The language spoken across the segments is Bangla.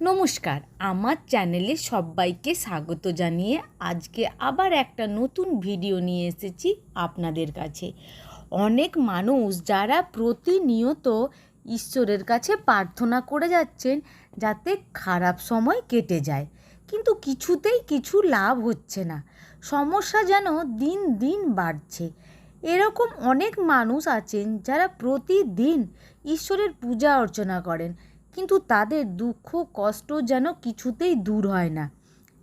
নমস্কার, আমার চ্যানেলে সবাইকে স্বাগত জানিয়ে আজকে আবার একটা নতুন ভিডিও নিয়ে এসেছি আপনাদের কাছে। অনেক মানুষ যারা প্রতিনিয়ত ঈশ্বরের কাছে প্রার্থনা করে যাচ্ছেন যাতে খারাপ সময় কেটে যায়, কিন্তু কিছুতেই কিছু লাভ হচ্ছে না। সমস্যা যেন দিন দিন বাড়ছে। এরকম অনেক মানুষ আছেন যারা প্রতিদিন ঈশ্বরের পূজা অর্চনা করেন। কিন্তু তাদের দুঃখ, কষ্ট যেন কিছুতেই দূর হয় না।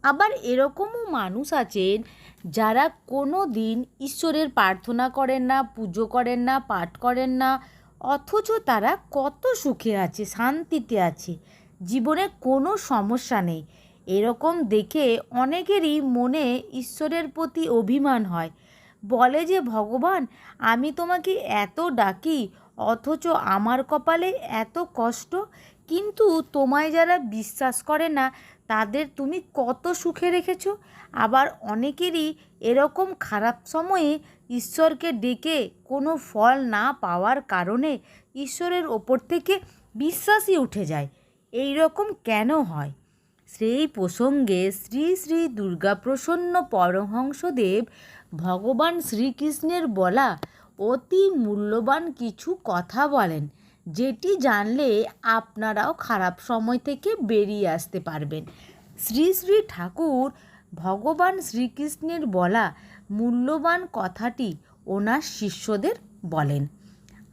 আবার এরকমও মানুষ আছেন যারা কোনো দিন ঈশ্বরের প্রার্থনা করেন না, পুজো করেন না, পাঠ করেন না, অথচ তারা কত সুখে আছে, শান্তিতে আছে। জীবনে কোনো সমস্যা নেই। এরকম দেখে অনেকেরই মনে ঈশ্বরের প্রতি অভিমান হয়। বলে যে, ভগবান, আমি তোমাকে এত ডাকি, অথচ আমার কপালে এত কষ্ট কিন্তু তোমায় যারা বিশ্বাস করে না, তাদের তুমি কত সুখে রেখেছ? আবার অনেকেরই এরকম খারাপ সময়ে ঈশ্বরকে ডেকে কোনো ফল না পাওয়ার কারণে ঈশ্বরের ওপর থেকে বিশ্বাসই উঠে যায়। এই রকম কেন হয়? সেই প্রসঙ্গে শ্রী শ্রী দুর্গাপ্রসন্ন পরমহংসদেব ভগবান শ্রীকৃষ্ণের বলা অতি মূল্যবান কিছু কথা বলেন। যেটি জানলে আপনারাও খারাপ সময় থেকে বেরিয়ে আসতে পারবেন। শ্রী শ্রী ঠাকুর ভগবান শ্রীকৃষ্ণের বলা মূল্যবান কথাটি ওনার শিষ্যদের বলেন।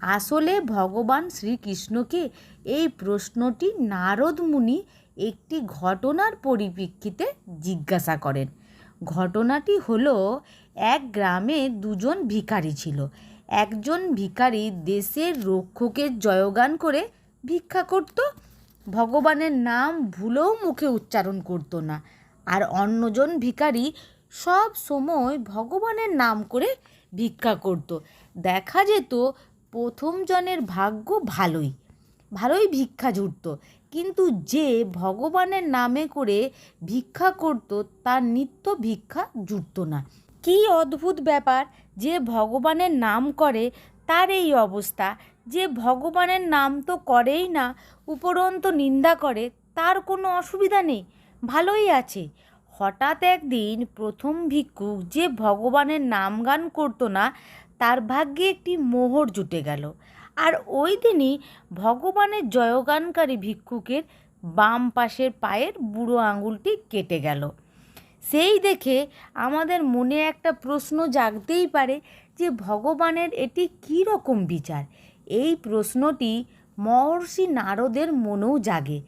আসলে ভগবান শ্রীকৃষ্ণকে এই প্রশ্নটি নারদ মুনি একটি ঘটনার পরিপ্রেক্ষিতে জিজ্ঞাসা করেন। ঘটনাটি হলো, এক গ্রামে দুজন ভিখারি ছিল। একজন ভিখারি দেশের রক্ষকের জয়গান করে ভিক্ষা করত। ভগবানের নাম ভুলেও মুখে উচ্চারণ করতো না। আর অন্যজন ভিখারি সব সময় ভগবানের নাম করে ভিক্ষা করত। দেখা যেত প্রথম জনের ভাগ্য ভালোই ভালোই ভিক্ষা জুটত। কিন্তু যে ভগবানের নামে করে ভিক্ষা করত, তার নিত্য ভিক্ষা জুটত না। কী অদ্ভুত ব্যাপার যে ভগবানের নাম করে তার এই অবস্থা। যে ভগবানের নাম তো করেই না, উপরন্ত নিন্দা করে, তার কোনো অসুবিধা নেই, ভালোই আছে। হঠাৎ একদিন প্রথম ভিক্ষুক যে ভগবানের নাম গান করতো না, তার ভাগ্যে একটি মোহর জুটে গেল। আর ওই দিনই ভগবানের জয়গানকারী ভিক্ষুকের বাম পাশের পায়ের বুড়ো আঙুলটি কেটে গেল। সেই দেখে আমাদের মনে একটা প্রশ্ন জাগতেই পারে যে ভগবানের এটি কী রকম বিচার? এই প্রশ্নটি মহর্ষি নারদের মনেও জাগে।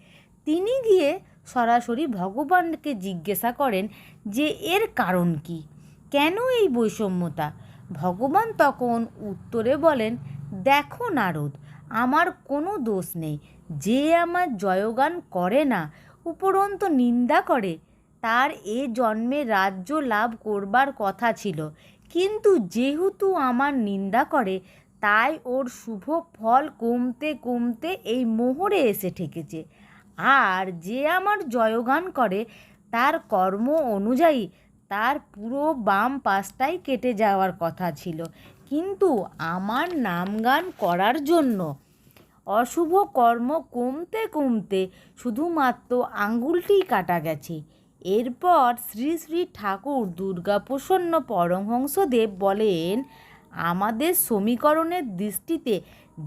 তিনি গিয়ে সরাসরি ভগবানকে জিজ্ঞাসা করেন যে এর কারণ কি? কেন এই বৈষম্যতা? ভগবান তখন উত্তরে বলেন, দেখো নারদ, আমার কোনো দোষ নেই। যে আমার জয়গান করে না, উপরন্ত নিন্দা করে। তার এ জন্মে রাজ্য লাভ করবার কথা ছিল। কিন্তু যেহেতু আমার নিন্দা করে, তাই ওর শুভ ফল কমতে কমতে এই মোহরে এসে ঠেকেছে। আর যে আমার জয়গান করে, তার কর্ম অনুযায়ী তার পুরো বাম পাশটাই কেটে যাওয়ার কথা ছিল। কিন্তু আমার নামগান করার জন্য অশুভ কর্ম কমতে কমতে শুধুমাত্র আঙ্গুলটিই কাটা গেছে। এরপর শ্রী শ্রী ঠাকুর দুর্গাপ্রসন্ন পরমহংসদেব বলেন, আমাদের সমীকরণের দৃষ্টিতে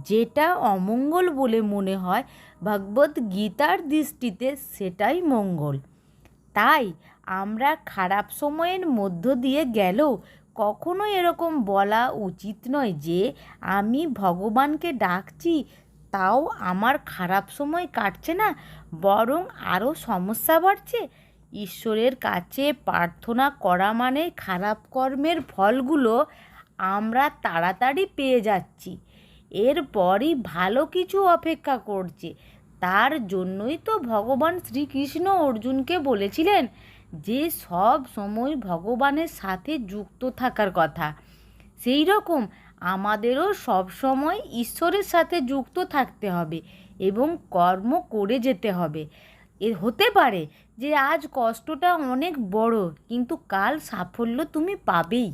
যেটা অমঙ্গল বলে মনে হয়, ভগবত গীতার দৃষ্টিতে সেটাই মঙ্গল। তাই আমরা খারাপ সময়ের মধ্য দিয়ে গেলেও কখনো এরকম বলা উচিত নয় যে, আমি ভগবানকে ডাকছি, তাও আমার খারাপ সময় কাটছে না, বরং আরও সমস্যা বাড়ছে ঈশ্বরের কাছে প্রার্থনা করা মানে খারাপ কর্মের ফলগুলো আমরা তাড়াতাড়ি পেয়ে যাচ্ছি। এরপরই ভালো কিছু অপেক্ষা করছে। তার জন্যই তো ভগবান শ্রীকৃষ্ণ অর্জুনকে বলেছিলেন যে, সব সময় ভগবানের সাথে যুক্ত থাকার কথা। সেই রকম আমাদেরও সব সময় ঈশ্বরের সাথে যুক্ত থাকতে হবে এবং কর্ম করে যেতে হবে। এ হতে পারে যে আজ কষ্টটা অনেক বড় কিন্তু কাল সাফল্য তুমি পাবেই।